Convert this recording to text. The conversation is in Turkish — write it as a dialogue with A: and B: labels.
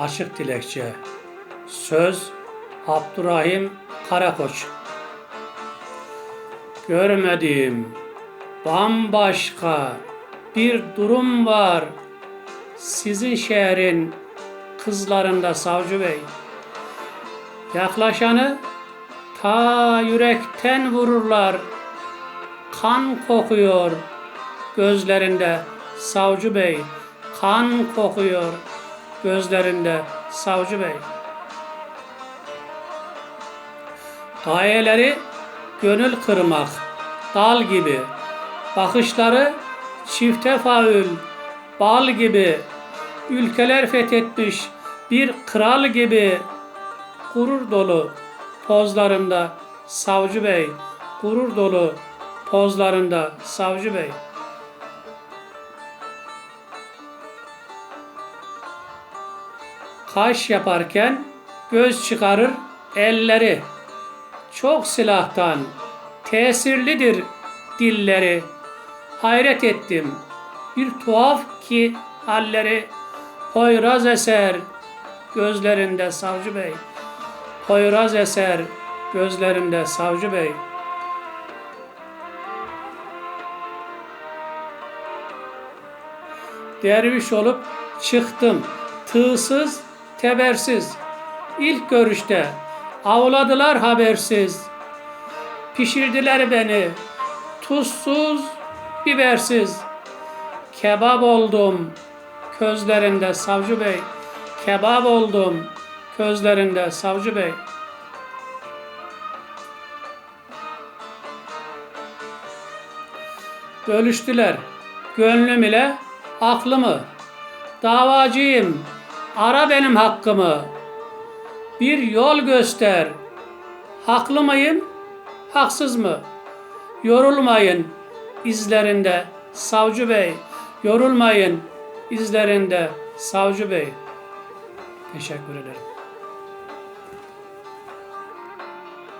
A: Açık dilekçe. Söz Abdurrahim Karakoç. Görmediğim bambaşka bir durum var. Sizin şehrin kızlarında Savcı Bey. Yaklaşanı ta yürekten vururlar. Kan kokuyor gözlerinde Savcı Bey. Kan kokuyor gözlerinde Savcı Bey. Gayeleri gönül kırmak, dal gibi. Bakışları çifte faül, bal gibi. Ülkeler fethetmiş bir kral gibi. Gurur dolu pozlarında Savcı Bey. Gurur dolu pozlarında Savcı Bey. Kaş yaparken göz çıkarır elleri. Çok silahtan tesirlidir dilleri. Hayret ettim bir tuhaf ki halleri. Poyraz eser gözlerinde savcı bey. Poyraz eser gözlerinde savcı bey. Derviş olup çıktım tığsız tebersiz. İlk görüşte avladılar habersiz. Pişirdiler beni tuzsuz bibersiz. Kebap oldum közlerinde savcı bey. Kebap oldum közlerinde savcı bey. Bölüştüler gönlüm ile aklımı. Davacıyım, ara benim hakkımı. Bir yol göster. Haklı mıyım, haksız mı? Yorulmayın izlerinde savcı bey. Yorulmayın izlerinde savcı bey. Teşekkür ederim.